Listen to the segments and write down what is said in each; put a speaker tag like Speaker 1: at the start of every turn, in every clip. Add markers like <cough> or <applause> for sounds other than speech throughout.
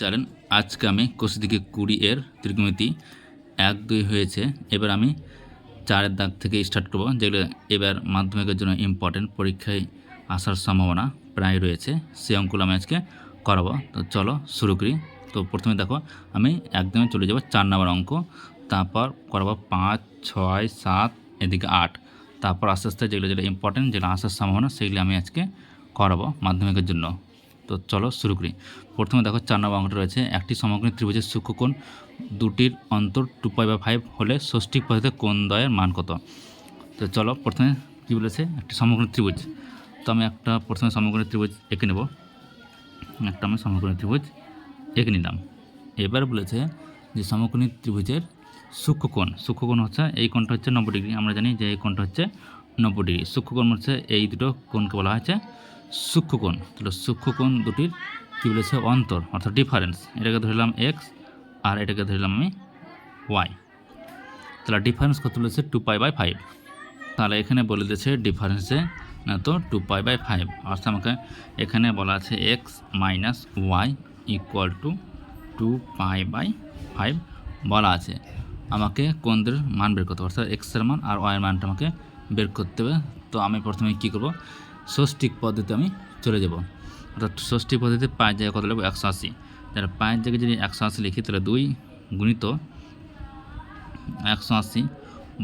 Speaker 1: Channel আজকে আমি কোষি দিকে কুড়ি এর ত্রিকোণমিতি এক দুই হয়েছে। এবার আমি চারের দাগ থেকে স্টার্ট করব, যেগুলো এবার মাধ্যমিকের জন্য ইম্পর্টেন্ট পরীক্ষায় আসার সম্ভাবনা প্রায় রয়েছে। সেই অঙ্কগুলো আমি আজকে করাবো। তো চলো শুরু করি। তো প্রথমে দেখো, আমি একদমই চলে যাব চার নম্বর অঙ্ক, তারপর করাবো পাঁচ, ছয়, সাত, এদিকে আট। তারপর আস্তে আস্তে যেগুলো যেটা ইম্পর্টেন্ট যেগুলো আসার সম্ভাবনা, সেগুলি আমি আজকে করাবো মাধ্যমিকের জন্য। তো চলো শুরু করি। প্রথমে দেখো চার নম্বর অঙ্কটা রয়েছে। একটি সমগ্রী ত্রিভুজের সূক্ষ্মকোণ দুটির অন্তর টু পাই বা ফাইভ হলে ষষ্ঠিক পদ্ধতিতে কোণ দ্বয়ের মান কত? তো চলো প্রথমে কী বলেছে? একটি সমগ্র ত্রিভুজ। তো আমি একটা প্রথমে সমগ্র ত্রিভুজ এঁকে নেব। একটা আমি সমগ্র ত্রিভুজ এঁকে নিলাম। এবার বলেছে যে সমকোণী ত্রিভুজের সূক্ষ্মকোণ সূক্ষ্মকোণ হচ্ছে এই কোণটা হচ্ছে নব্বই ডিগ্রি। আমরা জানি যে এই কোণটা হচ্ছে নব্বই ডিগ্রি। সূক্ষ্মকোণ হচ্ছে এই দুটো কোণকে বলা হয়েছে সূক্ষ্মকোণ তাহলে সূক্ষ্মকোণ দুটির কী বলেছে? অন্তর, অর্থাৎ ডিফারেন্স এটাকে ধরলাম এক্স আর এটাকে ধরলাম আমি ওয়াই তাহলে ডিফারেন্স কত বলেছে? টু পাই বাই ফাইভ তাহলে এখানে বলে দিয়েছে ডিফারেন্সে না তো টু পাই বাই ফাইভ অর্থাৎ আমাকে এখানে বলা আছে X minus Y equal to two pi by five বলা আছে। আমাকে কোনদের মান বের করতে হবে, অর্থাৎ এক্সের মান আর ওয়াইয়ের মানটা আমাকে বের করতে হবে। তো আমি প্রথমে কী করব? ষষ্ঠিক পদ্ধতিতে আমি চলে যাব। অর্থাৎ ষষ্ঠিক পদ্ধতিতে পাঁচ জায়গায় কত লিখব একশো আশি। তাহলে পাঁচ জায়গায় যদি একশো আশি লিখি, তাহলে দুই গুণিত একশো আশি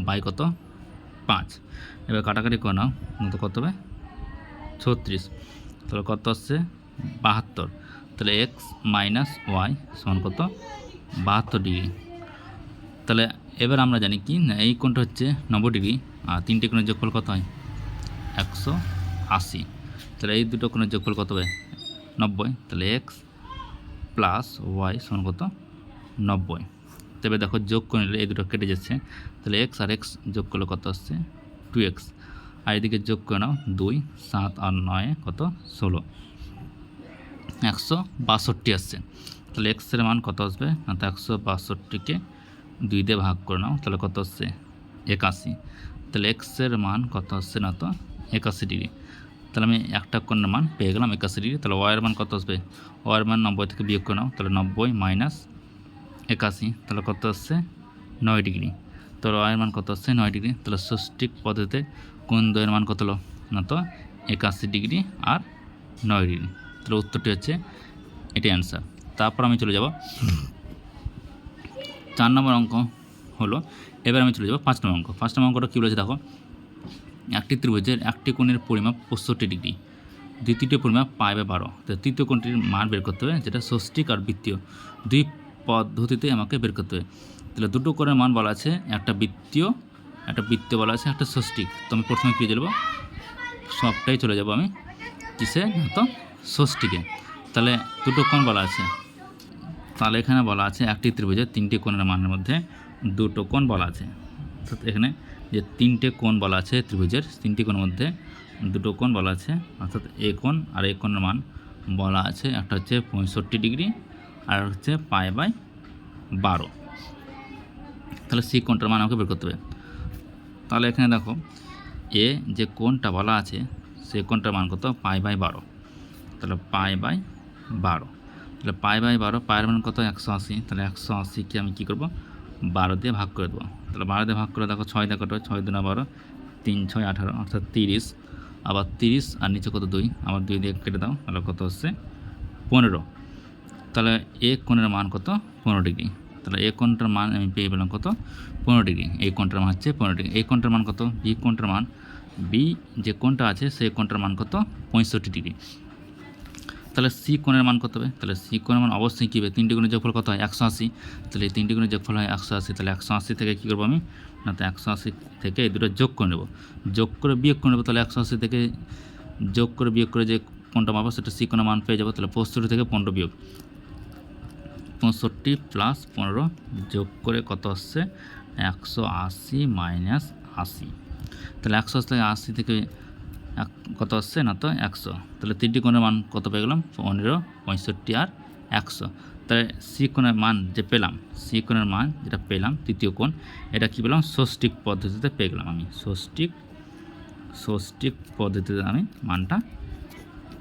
Speaker 1: বাই কত? পাঁচ। এবার কাটাকাটি করে নাও তো কত হবে? ছত্রিশ। তাহলে কত আসছে? বাহাত্তর। তাহলে এক্স মাইনাস ওয়াই সমান কত? বাহাত্তর ডিগ্রি তাহলে এবার আমরা জানি কি এই কোণটা হচ্ছে নব্বই ডিগ্রি আর তিনটে কোণের যোগফল কত হয়? একশো আশি। তাহলে এই দুটো কোণের যোগফল কত হবে? নব্বই। তাহলে এক্স প্লাস ওয়াই সমান কত? নব্বই। তবে দেখো যোগ করে নিলে এই দুটো কেটে যাচ্ছে। তাহলে এক্স আর এক্স যোগ করলে কত আসছে? টু এক্স আর এদিকে যোগ করে নাও, দুই, সাত আর নয় কত? ষোলো। একশো বাষট্টি আসছে। তাহলে এক্সের মান কত আসবে? না, তো একশো বাষট্টিকে দুই দিয়ে ভাগ করে নাও, তাহলে কত আসছে? একাশি। তাহলে এক্সের মান কত আসছে? না, তো একাশি ডিগ্রি। তাহলে আমি একটা কোণের মান পেয়ে গেলাম একাশি তাহলে ওয়াইয়ের মান কত আসবে? ওয়াইয়ের মান নব্বই থেকে বিয়োগ করে নাও, তাহলে নব্বই মাইনাস একাশি। তাহলে কত আসছে? নয় ডিগ্রি। তাহলে ওয়াইয়ের মান কত আসছে? নয় ডিগ্রি। তাহলে ষষ্ঠিক পদ্ধতিতে কোন দয়ের মান কত হলো? না তো, একাশি ডিগ্রি আর নয় ডিগ্রি। তাহলে উত্তরটি হচ্ছে এটি অ্যান্সার তারপর আমি চলে যাব। চার নম্বর অঙ্ক হলো, এবার আমি চলে যাব পাঁচ নম্বর অঙ্ক। পাঁচ নম্বর অঙ্কটা কী বলেছে দেখো? একটি ত্রিভুজের একটি কোণের পরিমাপ পঁয়ষট্টি ডিগ্রি। দ্বিতীয়টি পরিমাপ পায় বা বারো। তো তৃতীয় কোণটির মান বের করতে হবে, যেটা ষষ্ঠিক আর বৃত্তীয়। দুই পদ্ধতিতে আমাকে বের করতে হবে। তাহলে দুটো কোণের মান বলা আছে, একটা বৃত্তীয় একটা বৃত্তীয় বলা আছে, একটা ষষ্ঠিক তো আমি প্রথমে কী চলবো সবটাই চলে যাব আমি কিসে? তো ষষ্ঠীকে। তাহলে দুটো কোণ বলা আছে। তাহলে এখানে বলা আছে একটি ত্রিভুজের তিনটি কোণের মানের মধ্যে দুটো কোণ বলা আছে। এখানে যে তিনটে কোণ বলা আছে ত্রিভুজের, তিনটি কোণের মধ্যে দুটো কোণ বলা আছে, অর্থাৎ এ কোণ আর এ কোণের মান বলা আছে। একটা হচ্ছে পঁয়ষট্টি ডিগ্রি আর হচ্ছে পায় বাই বারো। তাহলে সি কোণটার মান আমাকে বের করতে হবে। তাহলে এখানে দেখো, এ যে কোণটা বলা আছে, সে কোণটার মান কত? পাই বাই বারো। তাহলে পাই বাই বারো। তাহলে পাই বাই বারো, পায়ের মান কত? একশো আশি। তাহলে একশো আশিকে আমি কী করব? বারো দিয়ে ভাগ করে দেবো। তাহলে বারো দিয়ে ভাগ করে দেখো ছয় দেখো ছয় দুনা বারো, তিন, ছয়, আঠারো, অর্থাৎ তিরিশ। আবার তিরিশ আর নিচে কত? দুই। আবার দুই দিয়ে কেটে দাও, তাহলে কত হচ্ছে? পনেরো। তাহলে এ কোণের মান কত? পনেরো ডিগ্রি। তাহলে এ কোণটার মান আমি পেয়ে পেলাম কত? পনেরো ডিগ্রি। এই কোণটার মান হচ্ছে পনেরো ডিগ্রি। এই কোণটার মান কত? বি কোণটার মান। বি যে কোণটা আছে, সেই কোণটার মান কত? পঁয়ষট্টি ডিগ্রি। তাহলে সি কোণের মান কত হবে? তাহলে সি কোণের মান অবশ্যই কী হবে? তিনটি গুণের যোগফল কত হয়? একশো আশি। তাহলে এই তিনটি গুণের যোগফল হয় একশো আশি। তাহলে একশো আশি থেকে কী করব আমি? না তো একশো আশি থেকে এই দুটো যোগ করে নেব। যোগ করে বিয়োগ করে নেব, তাহলে একশো আশি থেকে যোগ করে বিয়োগ করে যে কোনটা মাপো সেটা সি কোণের মান পেয়ে যাব। তাহলে পঁয়ষট্টি থেকে পনেরো বিয়োগ। পঁয়ষট্টি প্লাস পনেরো যোগ করে কত আসছে? একশো আশি মাইনাস আশি। তাহলে একশো আশি থেকে আশি থেকে এক, কত আসছে না তো? একশো। তাহলে তিনটি কোণের মান কত পেয়ে গেলাম? পনেরো, পঁয়ষট্টি আর একশো। তাহলে সি কোণের মান যে পেলাম, সি কোণের মান যেটা পেলাম, তৃতীয় কোণ, এটা কী পেলাম? ষষ্ঠিক পদ্ধতিতে পেয়ে গেলাম আমি। ষষ্ঠিক ষষ্ঠিক পদ্ধতিতে আমি মানটা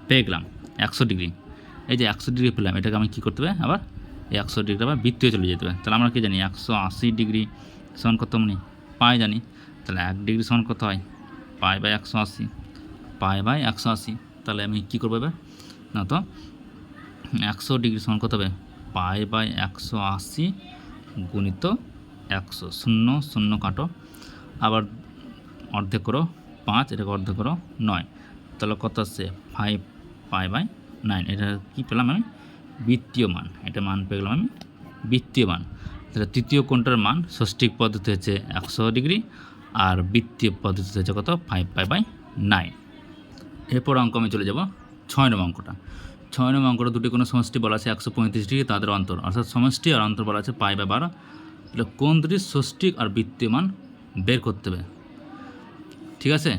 Speaker 1: পেয়ে গেলাম। একশো ডিগ্রি। এই যে একশো ডিগ্রি পেলাম, এটাকে আমি কী করতে হবে? আবার এই একশো ডিগ্রি আবার বৃত্তীয় চলে যেতে হবে। তাহলে আমরা কি জানি? একশো আশি ডিগ্রি সমান কত? মানে পাই জানি। তাহলে এক ডিগ্রি সমান কত হয়? পাই বা একশো আশি। পাই বাই একশো আশি। তাহলে আমি কী করব এবার? না তো, একশো ডিগ্রি সমান কত হবে? পাই বাই একশো আশি গুণিত একশো, শূন্য শূন্য কাটো। আবার অর্ধেক করো, পাঁচ, এটাকে অর্ধেক করো, নয়। তাহলে কত আসছে? ফাইভ পাই বাই নাইন এটা কী পেলাম আমি? বৃত্তীয় মান। এটা মান পেয়ে গেলাম আমি, বৃত্তীয় মান। তাহলে তৃতীয় কোণটার মান ষষ্ঠিক পদ্ধতি হচ্ছে একশো ডিগ্রি, আর বৃত্তীয় পদ্ধতি হচ্ছে কত? ফাইভ পাই বাই নাইন এরপর অঙ্ক আমি চলে যাব ছয় নম্বর অঙ্কটা। ছয় নম্বর অঙ্কটা দুটি কোনো সমষ্টি বলা আছে একশো পঁয়ত্রিশ ডিগ্রি, তাদের অন্তর। অর্থাৎ সমষ্টি আর অন্তর বলা আছে পাই বা বারো। তাহলে কোন দুটি ষষ্ঠী আর বৃত্তিমান বের করতে হবে? ঠিক আছে?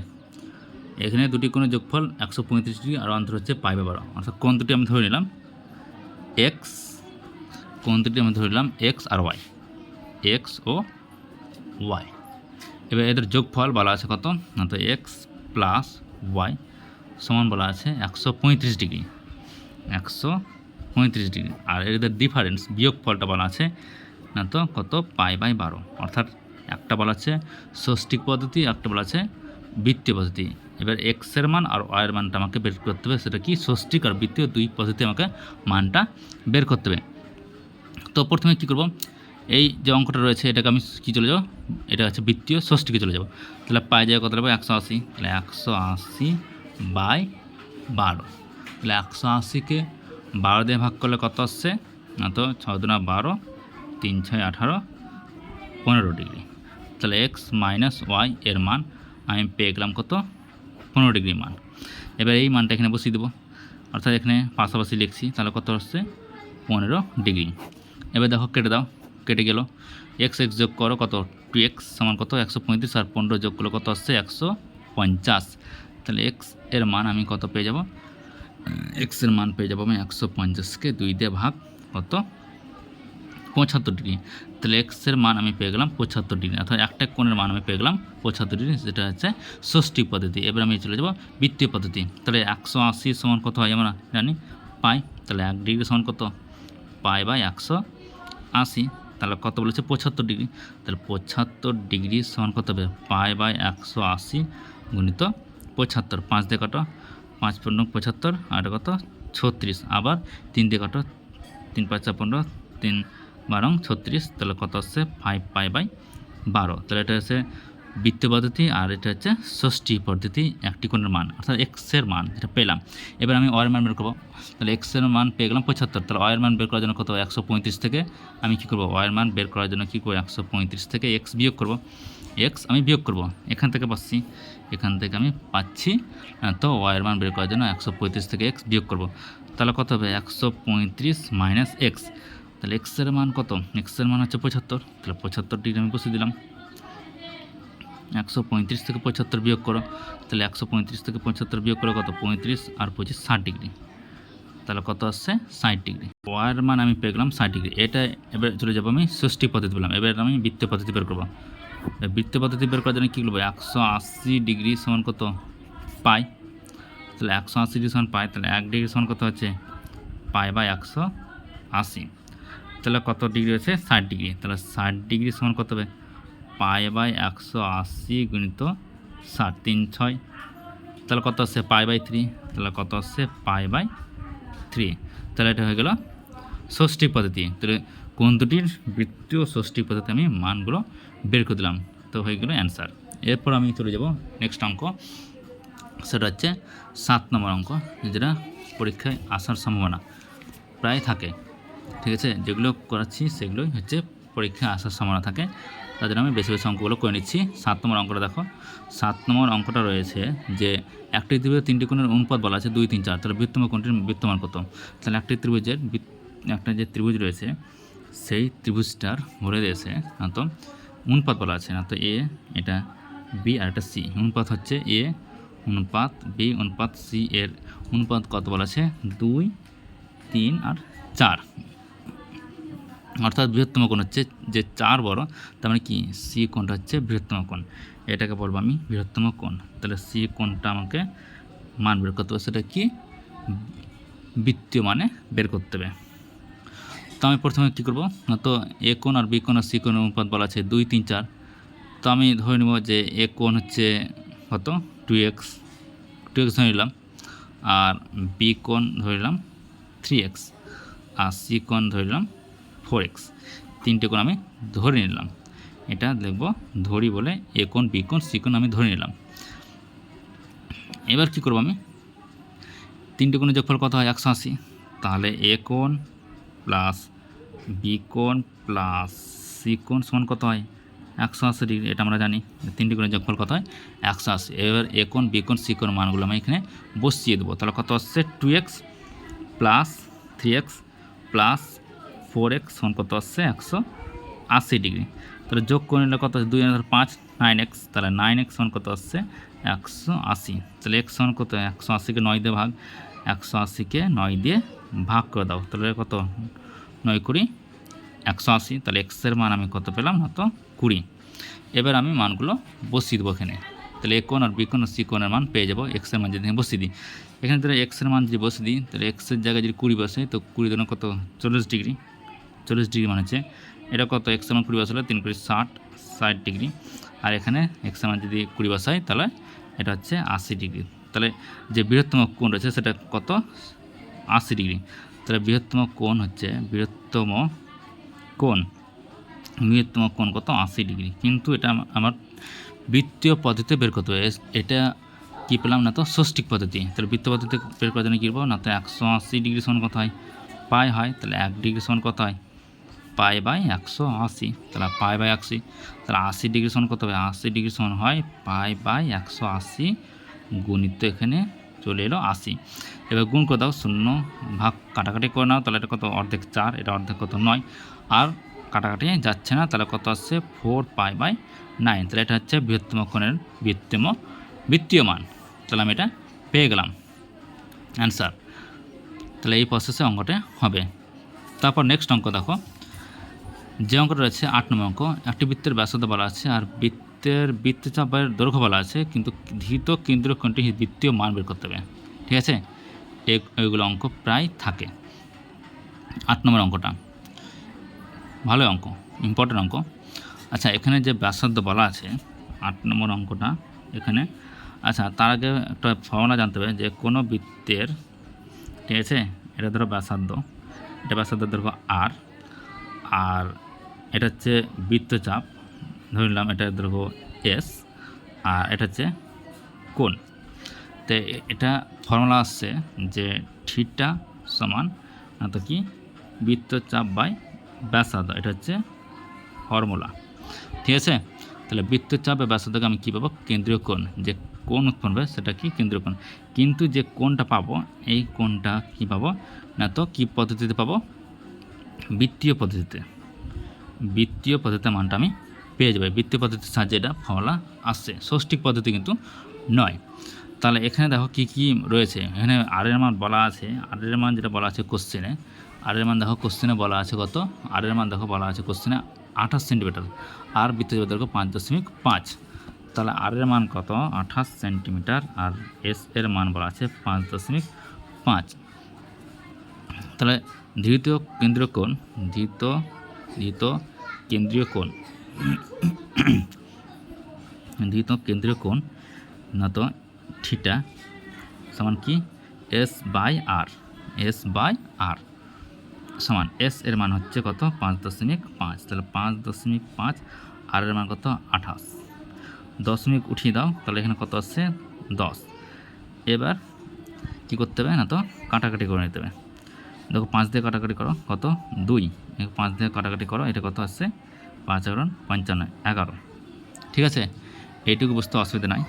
Speaker 1: এখানে দুটি কোনো যোগফল একশো পঁয়ত্রিশ ডিগ্রি আর অন্তর হচ্ছে পাই বা বারো। অর্থাৎ কোন দুটি আমি ধরে নিলাম? এক্স কোন দুটি আমি ধরে নিলাম? এক্স আর ওয়াই এক্স ও ওয়াই এবার এদের যোগফল বলা আছে কত? না তো এক্স প্লাস ওয়াই সমান বলা আছে একশো পঁয়ত্রিশ ডিগ্রি। একশো পঁয়ত্রিশ ডিগ্রি। আর এদের ডিফারেন্স বিয়োগ ফলটা বলা আছে, না তো কত? পাই বাই বারো। অর্থাৎ একটা বলা আছে ষষ্ঠিক পদ্ধতি একটা বলা আছে বৃত্তীয় পদ্ধতি। এবার এক্সের মান আর ওয়ের মানটা আমাকে বের করতে হবে, সেটা কি? ষষ্ঠিক আর বৃত্তীয় দুই পদ্ধতি আমাকে মানটা বের করতে হবে। তো প্রথমে কী করব? এই যে অঙ্কটা রয়েছে, এটাকে আমি কী চলে যাব? এটা হচ্ছে বৃত্তীয় ষষ্ঠীকে চলে যাব। তাহলে পাই যায় কত? লাগবে একশো আশি। তাহলে একশো আশি বাই বারো। তাহলে একশো আশিকে বারো দিয়ে ভাগ করলে কত আসছে? না তো ছয় দুনা বারো, তিন ছয় আঠারো, পনেরো ডিগ্রি। তাহলে এক্স মাইনাস ওয়াই এর মান আমি পেয়ে গেলাম কত? পনেরো ডিগ্রি মান। এবার এই মানটা এখানে বসিয়ে দেবো। অর্থাৎ এখানে পাশাপাশি লিখছি, তাহলে কত হচ্ছে পনেরো ডিগ্রি। এবার দেখো কেটে দাও, কেটে গেল। এক্স এক্স যোগ করো কত? টু এক্স সমান কত? একশো পঁয়ত্রিশ আর পনেরো যোগ করলে কত আসছে? একশো পঞ্চাশ। তাহলে এক্সের মান আমি কত পেয়ে যাব? এক্সের মান পেয়ে যাব আমি একশো পঞ্চাশকে দুই দিয়ে ভাগ কত? পঁচাত্তর ডিগ্রি। তাহলে এক্সের মান আমি পেয়ে গেলাম পঁচাত্তর ডিগ্রি। অর্থাৎ একটা কোণের মান আমি পেয়ে গেলাম পঁচাত্তর ডিগ্রি, যেটা হচ্ছে ষষ্ঠী পদ্ধতি। এবার আমি চলে যাব বৃত্তীয় পদ্ধতি। তাহলে একশো আশি সমান কত হয় আমরা জানি? পাই। তাহলে এক ডিগ্রি সমান কত? পাই বাই একশো আশি। তাহলে কত বলেছে? পঁচাত্তর ডিগ্রি। তাহলে পঁচাত্তর ডিগ্রি সমান কত হবে? পাই বাই একশো আশি গুণিত পঁচাত্তর, পাঁচ দিয়ে কাটো পাঁচ পনেরো পঁচাত্তর, আর এটা কত? ছত্রিশ। আবার তিন দিয়ে কাটো তিন পাঁচ পনেরো, তিন বারং ছত্রিশ, তাহলে কত আসছে ফাইভ পাই বাই বারো। তাহলে এটা হচ্ছে বৃত্ত পদ্ধতি, আর এটা হচ্ছে ষষ্ঠী পদ্ধতি, একটি কোণের মান, অর্থাৎ এক্সের মান যেটা পেলাম। এবার আমি ওয়ের মান বের করব। তাহলে এক্সের মান পেয়ে গেলাম পঁচাত্তর। তাহলে ওয়ের মান বের করার জন্য কত? একশো পঁয়ত্রিশ থেকে আমি কী করব? ওয়ের মান বের করার জন্য কী করব? একশো পঁয়ত্রিশ থেকে এক্স বিয়োগ করব। এক্স আমি বিয়োগ করব। এখান থেকে পাচ্ছি এখান থেকে আমি পাচ্ছি তো ওয়ের মান বের করার জন্য একশো পঁয়ত্রিশ থেকে এক্স বিয়োগ করব। তাহলে কত হবে? একশো পঁয়ত্রিশ মাইনাস এক্স তাহলে এক্সের মান কত? এক্সের মান হচ্ছে পঁচাত্তর। তাহলে পঁচাত্তর ডিগ্রি আমি বসিয়ে দিলাম। একশো পঁয়ত্রিশ থেকে পঁচাত্তর বিয়োগ করো। তাহলে একশো পঁয়ত্রিশ থেকে পঁচাত্তর বিয়োগ করো কত? পঁয়ত্রিশ আর পঁচিশ ষাট ডিগ্রি। তাহলে কত আসছে? ষাট ডিগ্রি। ওয়ার মান আমি পেয়ে গেলাম ষাট ডিগ্রি। এটা এবার চলে যাব আমি ষষ্ঠী পদ্ধতি বললাম। এবার আমি বৃত্তীয় পদ্ধতি বের করব। বৃত্তীয় পদ্ধতি বের করার জন্য কী করব? একশো আশি ডিগ্রি সমান কত পাই? তাহলে একশো আশি ডিগ্রি সমান পাই, তাহলে এক ডিগ্রি সমান কত হচ্ছে? পাই বাই একশো আশি। তাহলে কত ডিগ্রি হচ্ছে? ষাট ডিগ্রি। তাহলে ষাট ডিগ্রি সমান কত হবে? পাই বাই একশো আশি গুণিত ষাট, তিন, ছয়। তাহলে কত আসছে? Pi by three. তাহলে কত আসছে? Pi by three. তাহলে এটা হয়ে গেল ষষ্ঠী পদ্ধতি। তাহলে কোন দুটির বৃত্তীয় ষষ্ঠী পদ্ধতি আমি মানগুলো বের করে দিলাম। তো হয়ে গেল অ্যান্সার এরপর আমি চলে যাব নেক্সট অঙ্ক। সেটা হচ্ছে সাত নম্বর অঙ্ক, যেটা পরীক্ষায় আসার সম্ভাবনা প্রায় থাকে। ঠিক আছে? যেগুলো করাচ্ছি সেগুলোই হচ্ছে পরীক্ষায় আসার সম্ভাবনা থাকে। তাদের আমি বেশি বেশি অঙ্কগুলো করে নিচ্ছি। সাত নম্বর অঙ্কটা দেখো। সাত নম্বর অঙ্কটা রয়েছে যে একটি ত্রিভুজের তিনটি কোণের অনুপাত বলা আছে দুই, তিন, চার। তাহলে বৃত্তম কোণটির বৃত্তমান কত? তাহলে একটি ত্রিভুজের একটা যে ত্রিভুজ রয়েছে, সেই ত্রিভুজটার ভরে দিয়েছে। না তো অনুপাত বলা আছে না, তো এ, এটা বি আর এটা সি। অনুপাত হচ্ছে এ, অনুপাত বি, অনুপাত সি এর অনুপাত কত বলা আছে? দুই, তিন আর চার। অর্থাৎ বৃহত্তম কোণ হচ্ছে যে চার বড়, তার মানে কি? সি কোণটা হচ্ছে বৃহত্তম কোণ। এটাকে বলব আমি বৃহত্তম কোণ। তাহলে সি কোণটা আমাকে মান বের করতে হবে, সেটা কি? বৃত্তীয় মানে বের করতে হবে। আমি প্রথমে কী করব? তো এ কোণ আর বি কোণ আর সি কোণের অনুপাত বলা আছে দুই, তিন, চার। তো আমি ধরে নেব যে এ কোণ হচ্ছে কত? Two x. টু এক্স ধরে নিলাম। আর বি কোণ ধরে নিলাম থ্রি এক্স। আর সি কোণ ধরে নিলাম ফোর এক্স। তিনটে কোণ আমি ধরে নিলাম। এটা দেখব ধরি বলে এ কোণ, বি কোণ, সি কোণ আমি ধরে নিলাম। এবার কী করব আমি? তিনটে কোণের যোগফল কত হয়? একশো আশি। তাহলে এ কোণ প্লাস বি কোণ প্লাস সি কোণ সমান কত হয়? একশো আশি ডিগ্রি, এটা আমরা জানি। তিনটি কোণের যোগফল কত হয়? একশো আশি। এবার এ কোণ, বি কোণ, সি কোণ মানগুলো আমি এখানে বসিয়ে দেবো। তাহলে কত আসছে? Two X plus three X plus four X সমান কত আসছে? একশো আশি ডিগ্রি। তাহলে যোগ করে নিলে কত আছে দুই হাজার পাঁচ, নাইন এক্স। তাহলে নাইন এক্স সমান কত আসছে? একশো আশি। তাহলে এক্স সমান কত? একশো আশিকে নয় দিয়ে ভাগ। একশো আশিকে নয় দিয়ে ভাগ করে দাও। তাহলে কত? নয় কুড়ি, একশো আশি, তাহলে এক্সের মান আমি কত পেলাম? না তো কুড়ি। এবার আমি মানগুলো বসিয়ে দেবো এখানে। তাহলে এ কোণ আর বি কোণ আর সি কোণের মান পেয়ে যাব এক্সের মান যদি বসিয়ে দিই। এখানে তাহলে এক্সের মান যদি বসিয়ে দিই, তাহলে এক্সের জায়গায় যদি কুড়ি বসে, তো কুড়ি ধরুন কত? চল্লিশ ডিগ্রি। চল্লিশ ডিগ্রি মানে হচ্ছে, এটা কত? এক্সের মান কুড়ি বসালে তিন কুড়ি ষাট ষাট ডিগ্রি। আর এখানে এক্সের মান যদি কুড়ি বসাই, তাহলে এটা হচ্ছে আশি ডিগ্রি। তাহলে যে বৃহত্তম কোণ রয়েছে, সেটা কত? আশি ডিগ্রি। তাহলে বৃহত্তম কোণ হচ্ছে, বৃহত্তম কোণ বৃহত্তম কোণ কত? আশি ডিগ্রি। কিন্তু এটা আমার বৃত্তীয় পদ্ধতিতে বের করতে হবে। এটা কী পেলাম না তো? ষষ্ঠিক পদ্ধতি। তাহলে বৃত্ত পদ্ধতি বের করার জন্য কী করব? না তো একশো আশি ডিগ্রি সমান কত হয়? পাই হয়। তাহলে এক ডিগ্রি সমান কত হয়? পাই বাই একশো আশি। তাহলে পাই বাই আশি। তাহলে আশি ডিগ্রি সমান কত হবে? আশি ডিগ্রি সমান হয় পাই বাই একশো আশি গুণিত এখানে চলে এলো আশি। এবার গুণ করে দাও শূন্য, ভাগ কাটাকাটি করে নাও, তাহলে এটা কত? অর্ধেক চার, এটা অর্ধেক কত? নয়। আর কাটাকাটি যাচ্ছে না, তাহলে কত আসছে? ফোর পাই বাই নাইন তাহলে এটা হচ্ছে বৃহত্তম কোণের বৃত্তম বৃত্তীয় মান তাহলে আমি এটা পেয়ে গেলাম। অ্যান্সার তাহলে এই প্রসেসে অঙ্কটা হবে। তারপর নেক্সট অঙ্ক দেখো। যে অঙ্কটা রয়েছে আট নম্বর অঙ্ক, একটি বৃত্তের ব্যাসার্ধ বলা আছে, আর বৃত্তের বৃত্তচাপের দৈর্ঘ্য বলা আছে, কিন্তু ধৃত কেন্দ্রীয় কোণটি বৃত্তীয় মান বের করতে হবে। ঠিক আছে? এগুলো অঙ্ক প্রায় থাকে। আট নম্বর অঙ্কটা। ভালো অঙ্ক ইম্পর্টেন্ট অঙ্ক। আচ্ছা এখানে যে ব্যাসার্ধ বলা আছে, আট নম্বর অঙ্কটা এখানে। আচ্ছা তার আগে একটা ফর্মুলা জানতে হবে যে কোনো বৃত্তের, ঠিক আছে? এটা ধরো ব্যাসার্ধ। এটা ব্যাসার্ধ ধরো আর আর এটা হচ্ছে বৃত্তচাপ। ধরে নিলাম এটা দৈর্ঘ্য এস আর এটা হচ্ছে কোণ। তো এটা ফর্মুলা আসছে যে থিটা সমান তো কি বৃত্তচাপ বাই ব্যাসার্ধ, এটা হচ্ছে ফর্মুলা ঠিক আছে? তাহলে বৃত্তচাপ বা ব্যাসার্ধকে আমি কী পাবো? কেন্দ্রীয় কোণ। যে কোণ উৎপন্ন হবে সেটা কি? কেন্দ্রীয় কোণ। কিন্তু যে কোণটা পাবো, এই কোণটা কী পাবো? না তো কী পদ্ধতিতে পাবো? বৃত্তীয় পদ্ধতিতে। বৃত্তীয় পদ্ধতিতে মানটা আমি পেয়ে যাবে। বৃত্তীয় পদ্ধতির সাহায্যে এটা ফর্মুলা আসছে। ষষ্ঠিক পদ্ধতি কিন্তু নয়। তাহলে এখানে দেখো কী কী রয়েছে? এখানে আরের মান বলা আছে। আরের মান যেটা বলা আছে কোশ্চেনে আরের মান দেখো কোশ্চেনে বলা আছে কত? আরের মান দেখো বলা আছে কোশ্চেনে আঠাশ সেন্টিমিটার আর বৃত্তীয় দৈর্ঘ্য পাঁচ দশমিক পাঁচ। তাহলে আরের মান কত? আঠাশ সেন্টিমিটার আর এস এর মান বলা আছে পাঁচ দশমিক পাঁচ। তাহলে ধৃত কেন্দ্রীয় কোণ, ধৃত ধৃত কেন্দ্রীয় কোণ। ধৃত কেন্দ্রীয় কোণ না তো থিটা সমান কি S by R S by R সমান এস এর মান হচ্ছে কত? পাঁচ দশমিক পাঁচ। তাহলে পাঁচ দশমিক পাঁচ আর এর মান কত? আঠাশ। দশমিক উঠিয়ে দাও, তাহলে এখানে কত আসছে? দশ। এবার কী করতে হবে? না তো কাটাকাটি করে নিতে হবে। দেখো পাঁচ দিয়ে কাটাকাটি করো, কত? দুই। পাঁচ দিয়ে কাটাকাটি করো, এটা কত আসছে? পাঁচ এগারো পঞ্চান্ন, এগারো। ঠিক আছে? এইটুকু বুঝতে অসুবিধা নাই।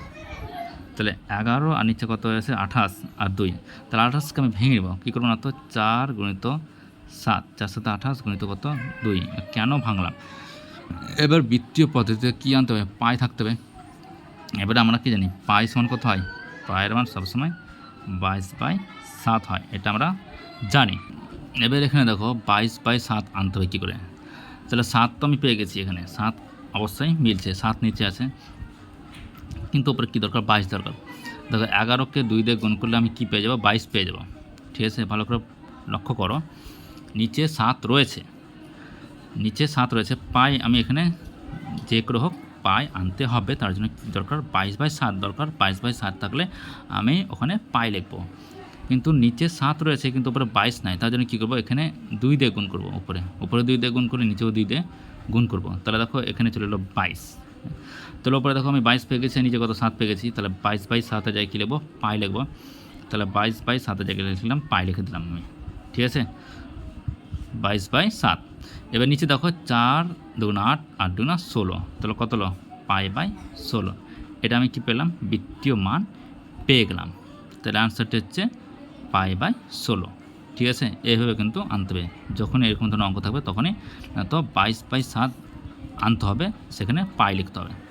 Speaker 1: তাহলে এগারো আর নিচে কত হয়েছে? আঠাশ আর দুই। তাহলে আঠাশকে আমি ভেঙে নেব। কী করব না তো? চার গুণিত সাত। চার সাথে আঠাশ গুণিত কত? দুই। কেন ভাঙলাম? এবার বৃত্তীয় পদ্ধতিতে কী আনতে হবে? পাই থাকতে হবে। এবারে আমরা কি জানি? পাই সমান কত হয়? পায়ের মান সবসময় বাইশ বাই সাত হয়। এটা আমরা জানি। এবার এখানে দেখো, বাইশ বাই সাত আনতে হবে কী করে? তাহলে সাত তো আমি পেয়ে গেছি এখানে। সাত অবশ্যই মিলছে, সাত নিচে আছে। কিন্তু ওপরে কী দরকার? বাইশ দরকার। দেখো, এগারোকে দুই দিয়ে গুণ করলে আমি কী পেয়ে যাব? বাইশ পেয়ে যাব। ঠিক আছে, ভালো করে লক্ষ্য করো। নিচে সাত রয়েছে। নিচে সাত রয়েছে। পাই আমি এখানে যে করে হোক পাই আনতে হবে। তার জন্য কি দরকার? বাইশ বাই সাত দরকার। বাইশ বাই সাত থাকলে আমি ওখানে পাই লিখব। কিন্তু নিচে সাত রয়েছে, কিন্তু উপরে বাইশ নাই। তার জন্য কী করব? এখানে দুই দিয়ে গুণ করব উপরে। উপরে দুই দিয়ে গুণ করে, নিচেও দুই দিয়ে গুণ করব। তাহলে দেখো, এখানে চলে এলো বাইশ। তাহলে উপরে দেখো, আমি বাইশ পেয়ে গেছি, নিচে কত? সাত পেয়ে গেছি। তাহলে বাইশ বাই সাতে যাই কী লিখব? পাই লিখব। তাহলে বাইশ বাই সাতে জায়গায় লিখলাম? পাই লিখে দিলাম আমি। ঠিক আছে? বাইশ বাই সাত। এবার নিচে দেখো, চার দুগুণ আট আট দুগুণ ষোলো। তাহলে কত হলো? পাই বাই ষোলো। এটা আমি কি পেলাম? বৃত্তীয় মান পেয়ে গেলাম। তাহলে আনসারটি হচ্ছে পাই বাই ষোলো। ঠিক আছে? এইভাবে কিন্তু আনতে হবে। যখন এরকম ধরনের অঙ্ক থাকবে, তখনই তো বাইশ বাই সাত আনতে হবে, সেখানে পাই লিখতে হবে।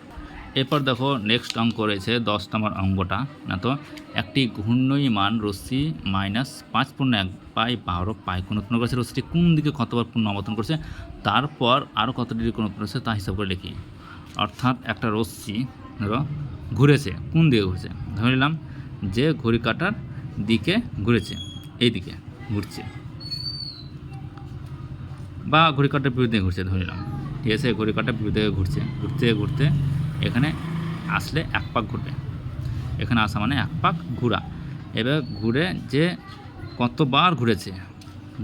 Speaker 1: এরপর দেখো নেক্সট অঙ্ক রয়েছে দশ নম্বর অঙ্কটা। না তো, একটি ঘূর্ণয়মান রশ্মি মাইনাস পাঁচ পূর্ণ এক পাই বারো পাই কোন উৎপন্ন করেছে। রশ্মিটি কোন দিকে কতবার পূর্ণ অবতরণ করছে, তারপর আরও কত ডিগ্রি কোন উৎপন্ন করেছে তা হিসাব করে লিখি। অর্থাৎ একটা রশ্মি, ধরো, ঘুরেছে। কোন দিকে ঘুরেছে? ধরে নিলাম, যে ঘড়ি কাটার দিকে ঘুরেছে এই দিকে ঘুরছে। বা ঘড়ি কাটার বিরুদ্ধে ঘুরছে, ধরে নিলাম ঠিক আছে ঘড়ি কাটার বিরুদ্ধে ঘুরছে, ঘুরতে ঘুরতে এখানে আসলে এক পাক ঘুরবে। এখানে আসা মানে এক পাক ঘোরা। এবার ঘুরে যে কতবার ঘুরেছে,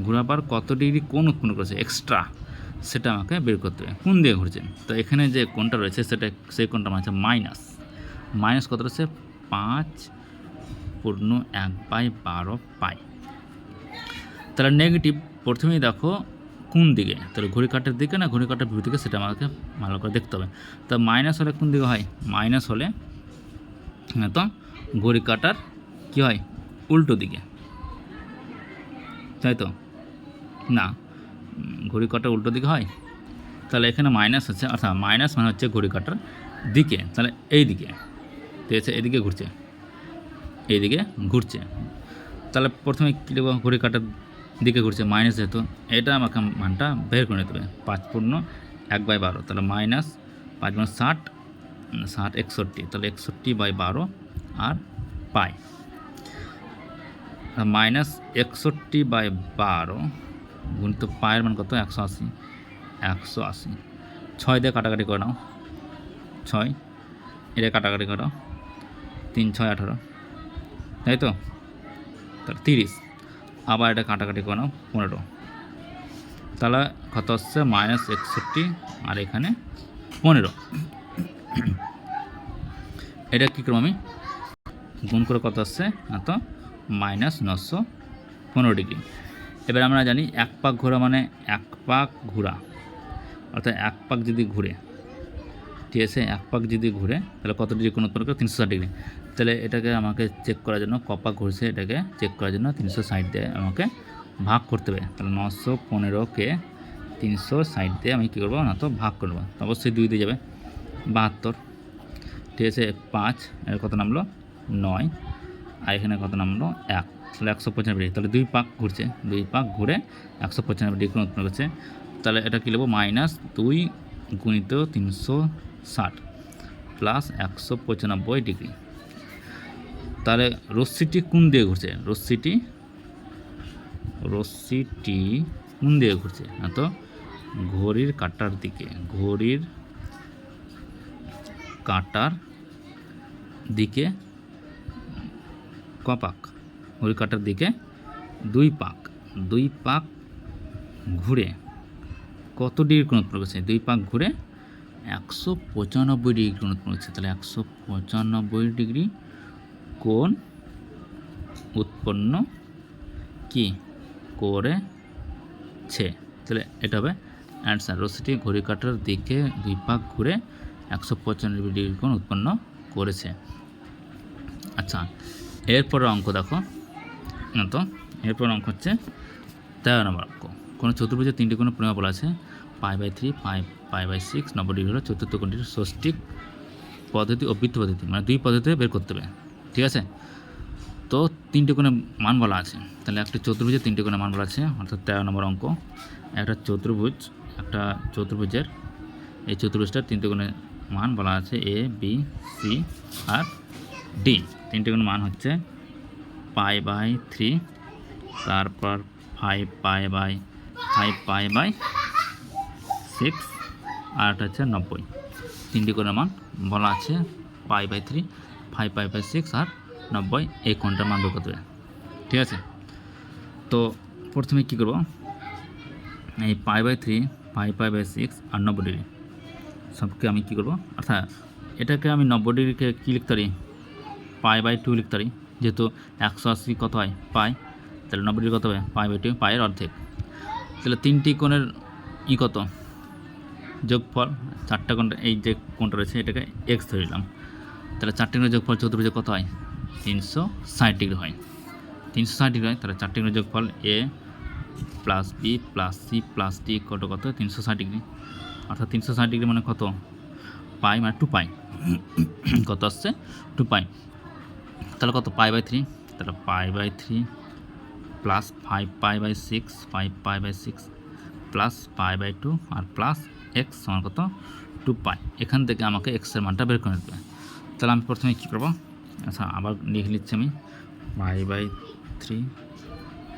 Speaker 1: ঘোরাবার কত ডিগ্রি কোন উৎপন্ন করেছে এক্সট্রা সেটা আমাকে বের করতে হবে। কোন দিকে ঘুরছে? তো এখানে যে কোনটা রয়েছে, সেটা, সেই কোনটা মানে মাইনাস মাইনাস কত রয়েছে? পাঁচ পূর্ণ এক বাই বারো পাই। তাহলে নেগেটিভ প্রথমেই দেখো কোন দিকে? তাহলে ঘড়ি কাটার দিকে না ঘড়ি কাটার বিপরীত দিকে? সেটা আমাকে ভালো করে দেখতে হবে। তা মাইনাস হলে কোন দিকে হয়? মাইনাস হলে তো ঘড়ি কাটার কী হয়? উল্টো দিকে। তাই তো? না। ঘড়ি কাটার উল্টো দিকে হয়? তাহলে এখানে মাইনাস আছে অর্থাৎ মাইনাস মানে হচ্ছে ঘড়ি কাটার দিকে। তাহলে এই দিকে। ঠিক এদিকে ঘুরছে। এইদিকে ঘুরছে। তাহলে প্রথমে কী লিখব ঘড়ি কাটার দিকে ঘুরছে। মাইনাস যেহেতু, এটা আমাকে মানটা বের করে নিতে হবে। পাঁচ পূর্ণ এক বাই বারো। তাহলে মাইনাস পাঁচ পূর্ণ ষাট ষাট একষট্টি। তাহলে একষট্টি বাই বারো আর পাই। মাইনাস একষট্টি বাই বারো গুণিত পায়ের মান কত? একশো আশি। একশো আশি। ছয় দিয়ে কাটাকাটি করে নাও। ছয়। এটা কাটাকাটি করো। তিন, ছয়, আঠারো। তাই তো তাহলে তিরিশ। আবার এটা কাটাকাটি করে নাও পনেরো। তাহলে কত হচ্ছে? মাইনাস একষট্টি, আর এখানে পনেরো। এটা কী করব আমি? গুণ করে কত আসছে তো মাইনাস নশো পনেরো ডিগ্রি। এবার আমরা জানি এক পাক ঘোরা মানে এক পাক ঘোরা। অর্থাৎ এক পাক যদি ঘুরে, ঠিক আছে? এক পাক যদি ঘুরে, তাহলে কত ডিগ্রি কোন উৎপন্ন করে তিনশো ষাট ডিগ্রি। তাহলে এটাকে আমাকে চেক করার জন্য কপাক ঘুরছে এটাকে চেক করার জন্য তিনশো ষাট দিয়ে আমাকে ভাগ করতে হবে। তাহলে নশো পনেরোকে তিনশো ষাট দিয়ে আমি কী করব? না তো ভাগ করব। অবশ্যই দুই দিয়ে যাবে। বাহাত্তর। ঠিক আছে, পাঁচ, এর কত নামলো? নয়। আর এখানে কত নামলো? এক। তাহলে একশো পঁচানব্বই। তাহলে দুই পাক ঘুরছে। দুই পাক ঘুরে একশো পঁচানব্বই ডিগ্রি উৎপন্ন করছে তাহলে এটা কী নেব মাইনাস দুই গুণিত তিনশো ষাট প্লাস একশো পঁচানব্বই ডিগ্রি। তাহলে রশ্মিটি কোন দিয়ে ঘুরছে? রশ্মিটি রশ্মিটি কোন দিয়ে ঘুরছে? না তো ঘড়ির কাটার দিকে, ঘড়ির কাটার দিকে কপাক, ঘড়ির কাটার দিকে দুই পাক দুই পাক ঘুরে কত ডিগ্রি উৎপন্ন করছে? দুই পাক ঘুরে একশো পঁচানব্বই ডিগ্রি উৎপন্ন করছে। তাহলে একশো পঁচানব্বই ডিগ্রি কোণ উৎপন্ন কি করেছে? তাহলে এটা হবে অ্যান্সার রশ্মিটি ঘড়ি কাটার দিকে দুই পাক ঘুরে একশো পঁচানব্বই ডিগ্রি কোণ উৎপন্ন করেছে। আচ্ছা এরপরের অঙ্ক দেখো। না তো এরপর অঙ্ক হচ্ছে তেরো নম্বর অঙ্ক। কোনো চতুর্ভুজের তিনটি কোনো পরিমাপ বলা আছে, pi by three, pi pi by six, নব্বই ডিগ্রি হলো চতুর্থ কোণটির ষষ্ঠিক পদ্ধতি ও বৃত্ত পদ্ধতি মানে দুই পদ্ধতিতে বের করতে হবে। ঠিক আছে? তো তিনটে কোণে মান বলা আছে। তাহলে একটা চতুর্ভুজের তিনটে কোণে মান বলা আছে, অর্থাৎ তেরো নম্বর অঙ্ক। একটা চতুর্ভুজ, একটা চতুর্ভুজের এই চতুর্ভুজটার তিনটে কোণে মান বলা আছে এ বি সি আর ডি তিনটে কোণে মান হচ্ছে পাই বাই থ্রি, তারপর five pi by, five pi by six আর একটা হচ্ছে নব্বই। তিনটি করে মান বলা আছে pi by three. Five pi by six আর নব্বই, এই কোনটার মান বের করতে হবে ঠিক আছে? তো প্রথমে কী করব? এই pi by three five pi by six আর নব্বই ডিগ্রি সবকে আমি কী করব? অর্থাৎ এটাকে আমি নব্বই ডিগ্রিকে কী লিখতে পারি? পাই বাই টু লিখতে পারি। যেহেতু একশো আশি কত হয়? পাই। তাহলে নব্বই ডিগ্রি কত হবে? পাই বাই টু পায়ের অর্ধেক। তাহলে তিনটি কোণের ই কত? যোগফল চারটা কোণটা এই যে কোণটা রয়েছে, এটাকে এক্স ধরে নিলাম। তাহলে চারটে কোণের যোগফল চতুর্ভুজে কত হয়? তিনশো ষাট ডিগ্রি হয়। তিনশো ষাট ডিগ্রি হয়, তাহলে চারটে কোণের যোগফল A plus B plus C plus D কত কত? তিনশো ষাট ডিগ্রি। অর্থাৎ তিনশো ষাট ডিগ্রি মানে কত? পাই মানে টু পাই। <clears throat> কত আসছে? Two pi. তাহলে কত? Pi by three. তাহলে pi by three plus five pi by six, five pi by six plus pi by two, R plus X সমান কত? Two pi. এখান থেকে আমাকে এক্সের মানটা বের করে হবে তাহলে আমি প্রথমে কী করব? আচ্ছা আবার লিখে নিচ্ছি আমি। Pi by three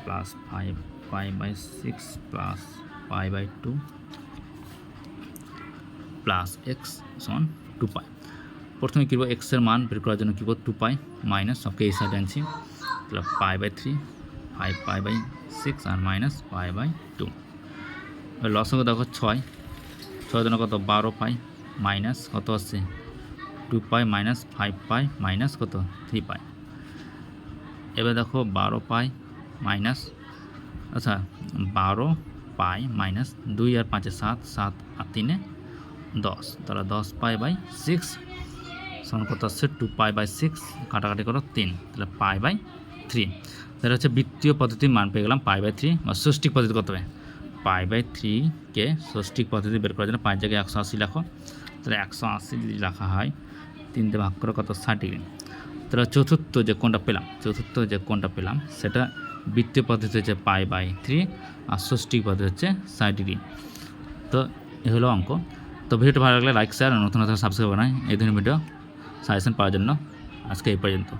Speaker 1: plus five pi by six plus pi by two plus X সমান টু পাই প্রথমে কী করব? এক্সের মান বের করার জন্য কী করব? টু পাই মাইনাস সবকে এই সাইডে আনছি। তাহলে pi by three five pi by six R minus pi by two লসকে দেখো, ছয়। ছয় জন্য কত? বারো পাই মাইনাস কত আসছে? Two pi minus five pi minus কত? থ্রি পাই এবার দেখো বারো পাই মাইনাস আচ্ছা বারো পাই মাইনাস দুই আর পাঁচে সাত সাত আর তিনে দশ। তাহলে দশ পাই বাই সিক্স সমান কত আসছে টু পাই বাই সিক্স কাটাকাটি করো তিন। তাহলে পাই বাই থ্রি তাহলে হচ্ছে বৃত্তীয় পদ্ধতির মান পেয়ে গেলাম পাই বাই থ্রি বা ষষ্ঠিক পদ্ধতি কত হবে পাই বাই থ্রিকে ষষ্ঠিক পদ্ধতি বের করার জন্য পাঁচ জায়গায় একশো আশি লেখো। তাহলে একশো আশি যদি লেখা হয় তিনটে ভাগ করে কত ষাট ডিগ্রি তাহলে চতুর্থ যে কোনটা পেলাম, চতুর্থ যে কোনটা পেলাম, সেটা বৃত্তীয় পদ্ধতি হচ্ছে পাই বাই থ্রি, আর ষষ্ঠী পদ্ধতি হচ্ছে ষাট ডিগ্রি তো এ হলো অঙ্ক। তো ভিডিওটা ভালো লাগলে লাইক শেয়ার নতুন নতুন সাবস্ক্রাইব বানাই এই ধরনের ভিডিও সাজেশন পাওয়ার জন্য আজকে এই পর্যন্ত।